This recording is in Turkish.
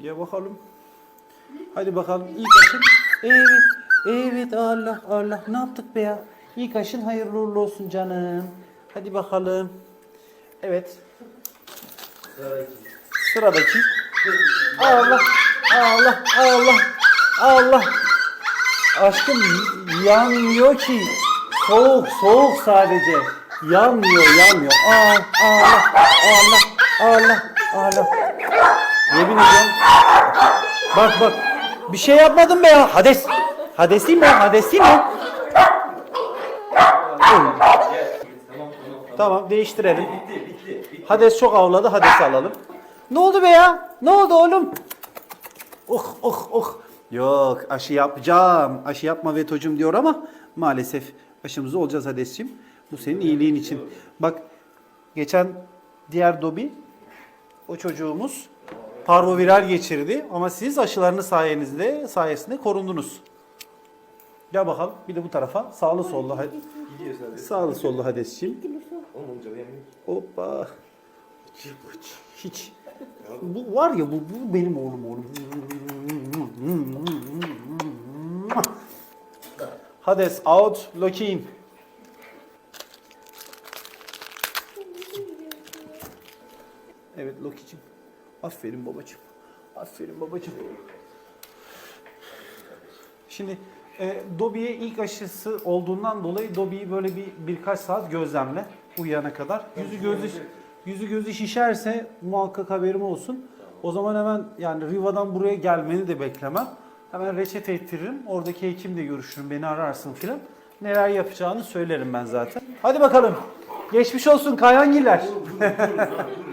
Ya bakalım. Hadi bakalım ilk aşın. Evet. Evet Allah Allah. Ne yaptık be ya? İlk aşın hayırlı uğurlu olsun canım. Hadi bakalım. Evet. Sıradaki. Allah. Allah. Allah. Allah. Aşkım yanmıyor ki. Soğuk, soğuk sadece. Yanmıyor, yanmıyor. Aa, Allah, Allah, Allah, Allah. Yemin ediyorum. Bak bak. Bir şey yapmadım be ya. Hades. Hadesliyim ben, hadesliyim ben. Tamam, değiştirelim. Hades çok avladı, Hades'i alalım. Ne oldu be ya? Ne oldu oğlum? Oh oh oh. Yok aşı yapacağım. Aşı yapma Veto'cum diyor ama maalesef aşımızı olacağız Hades'ciğim. Bu senin iyiliğin için. Bak geçen diğer Dobi o çocuğumuz parvoviral geçirdi ama siz aşılarını sayenizde sayesinde korundunuz. Gel bakalım bir de bu tarafa sağlı sollu hadi. Sağlı sollu Hades'ciğim. Yemin. Hoppa. Hiç. Bu var ya bu, bu benim oğlum oğlum. Hades out, Loki. Evet Loki'cim. Aferin babacım. Aferin babacım. Şimdi e, Dobby'ye ilk aşısı olduğundan dolayı Dobby'yi böyle bir birkaç saat gözlemle uyuyana kadar. Yüzü gözü yüzü gözü şişerse muhakkak haberim olsun. O zaman hemen yani Riva'dan buraya gelmeni de beklemem. Hemen reçete ettiririm. Oradaki hekimle görüşürüm. Beni ararsın filan. Neler yapacağını söylerim ben zaten. Hadi bakalım. Geçmiş olsun Kayhangiller.